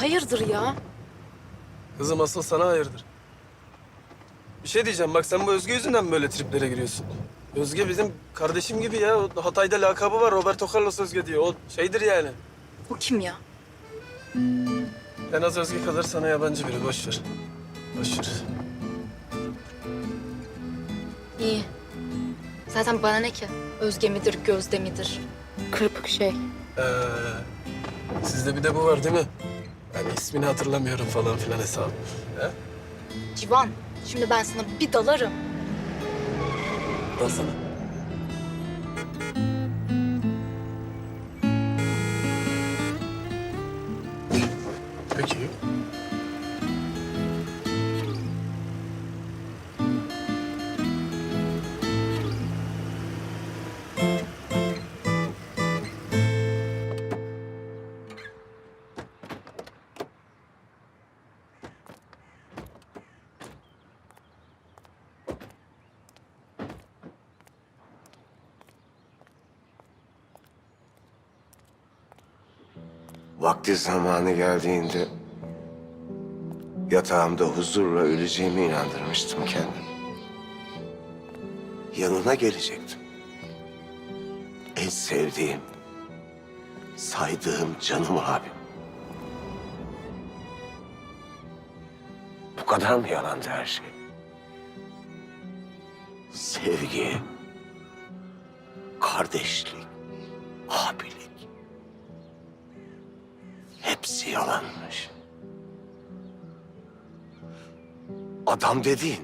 hayırdır ya? Kızım asıl sana hayırdır. Bir şey diyeceğim bak sen bu Özge yüzünden mi böyle triplere giriyorsun? Özge bizim kardeşim gibi ya. O Hatay'da lakabı var Roberto Carlos Özge diye. O şeydir yani. Bu kim ya? En az Özge kadar sana yabancı biri. Boş ver. Boş ver. İyi. Zaten bana ne ki? Özge midir, Gözde midir? Kırpık şey. Ee, sizde bir de bu var değil mi? Yani ismini hatırlamıyorum falan filan hesabı. He? Civan, şimdi ben sana bir dalarım. Al Vakti zamanı geldiğinde yatağımda huzurla öleceğimi inandırmıştım kendimi. Yanına gelecektim. En sevdiğim, saydığım canım abim. Bu kadar mı yalandı her şey? Sevgi, kardeşlik, abilik. Hepsi yalanmış. Adam dediğin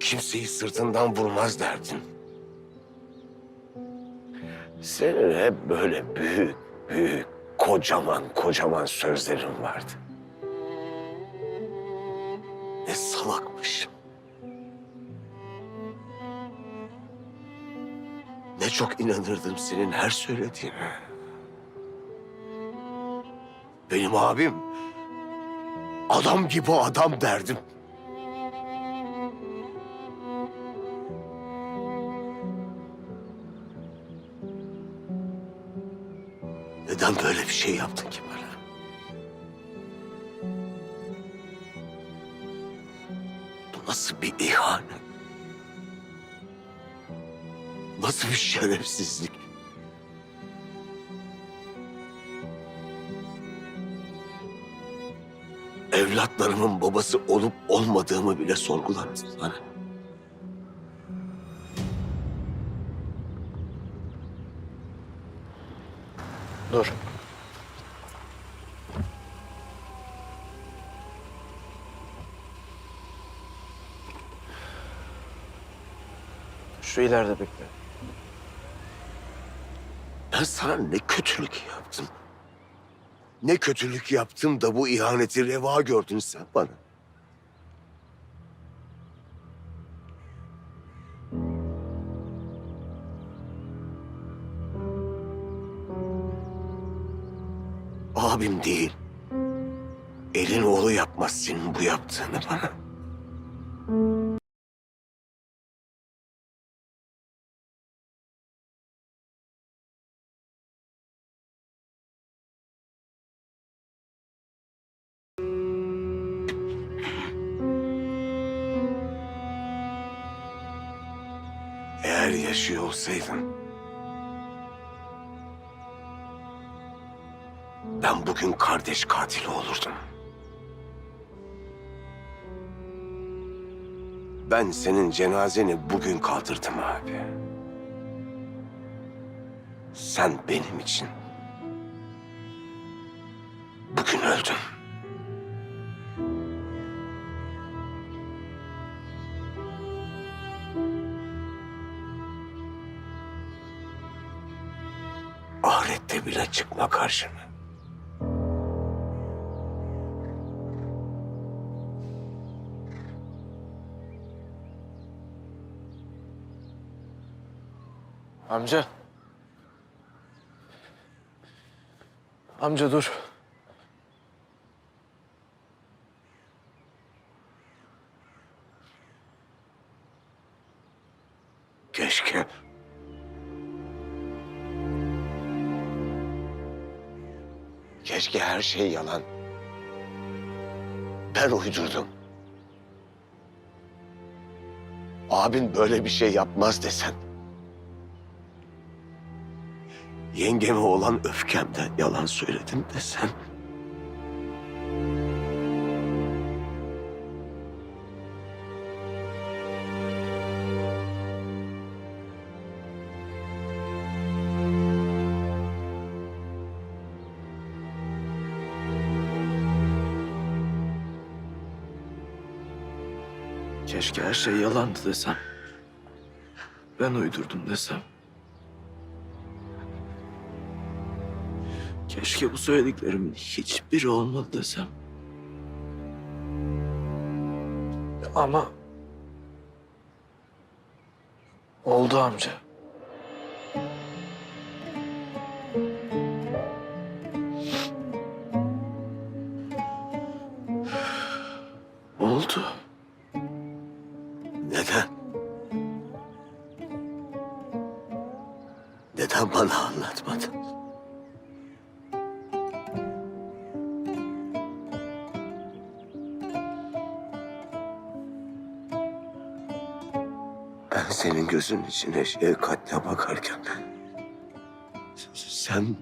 kimseyi sırtından vurmaz derdin. Senin hep böyle büyük, büyük, kocaman, kocaman sözlerin vardı. Ne salakmış. Ne çok inanırdım senin her söylediğine. Benim abim adam gibi adam derdim. Neden böyle bir şey yaptın ki bana? Bu nasıl bir ihanet? Nasıl bir şerefsizlik? Evlatlarımın babası olup olmadığımı bile sorgulattın bana. Dur. Şu ileride bekle. Ben sana ne kötülük yaptım? Ne kötülük yaptım da bu ihaneti reva gördün sen bana? Abim değil. Elin oğlu yapmaz bu yaptığını bana. Eğer yaşıyor olsaydın... Ben bugün kardeş katili olurdum. Ben senin cenazeni bugün kaldırdım abi. Sen benim için Ahirette bile çıkma karşıma. Amca. Amca dur. Keşke her şey yalan. Ben uydurdum. Abin böyle bir şey yapmaz desen. Yengeme olan öfkemden yalan söyledim desen. Keşke her şey yalandı desem. Ben uydurdum desem. Keşke bu söylediklerimin hiçbiri olmadı desem. Ama... Oldu amca. Neden bana anlatmadın? Ben senin gözün içine şefkatle bakarken... ...sen...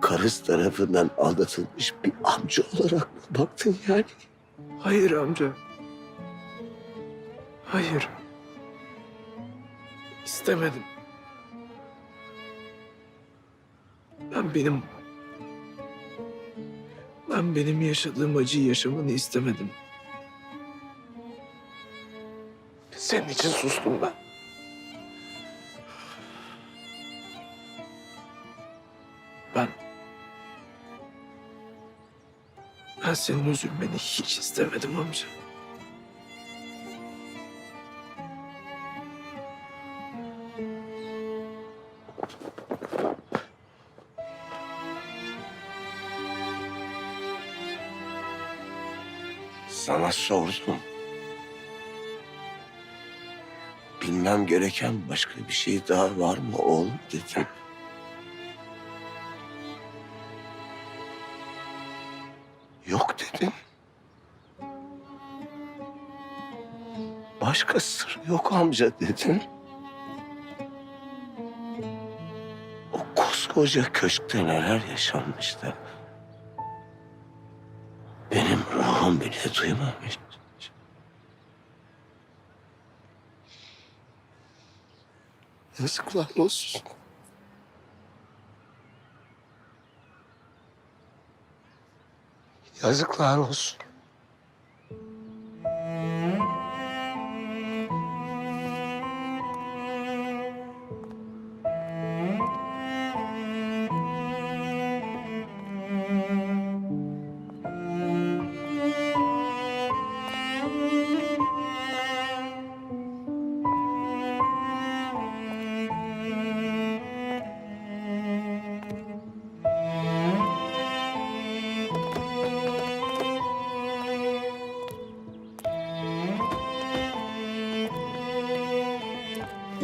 ...karıs tarafından aldatılmış bir amca olarak mı baktın yani? Hayır amca. Hayır. İstemedim. Ben benim... Ben benim yaşadığım acıyı yaşamanı istemedim. Senin için sustum ben. Ben... Ben senin üzülmeni hiç istemedim amca. Sana sordum. Bilmem gereken başka bir şey daha var mı oğlum dedim. Yok dedin. Başka sır yok amca dedin. O koskoca köşkte neler yaşanmıştı. Duymamış. Yazıklar olsun. Yazıklar olsun.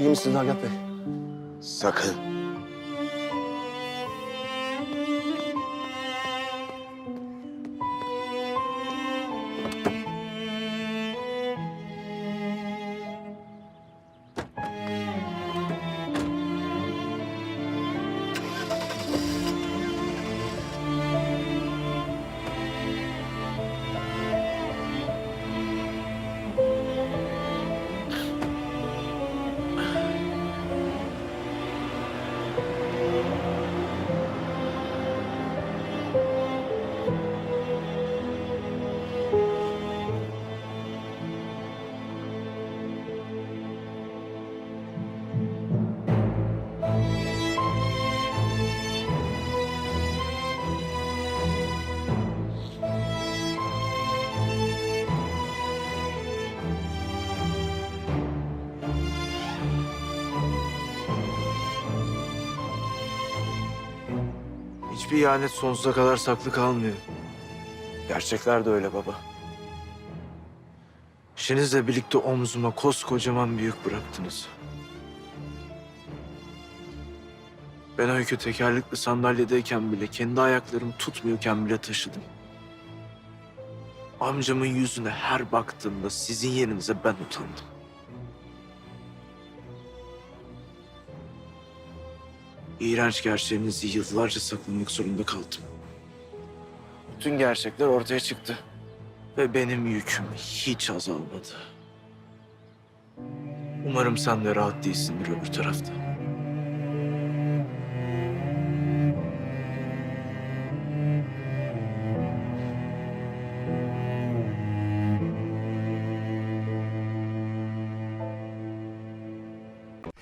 İyi misiniz Agah Bey? Sakın. Hiçbir ihanet sonsuza kadar saklı kalmıyor. Gerçekler de öyle baba. İşinizle birlikte omzuma koskocaman bir yük bıraktınız. Ben öykü tekerlekli sandalyedeyken bile, kendi ayaklarımı tutmuyorken bile taşıdım. Amcamın yüzüne her baktığımda sizin yerinize ben utandım. İğrenç gerçeğinizi yıllarca saklamak zorunda kaldım. Bütün gerçekler ortaya çıktı. Ve benim yüküm hiç azalmadı. Umarım sen de rahat değilsindir öbür tarafta.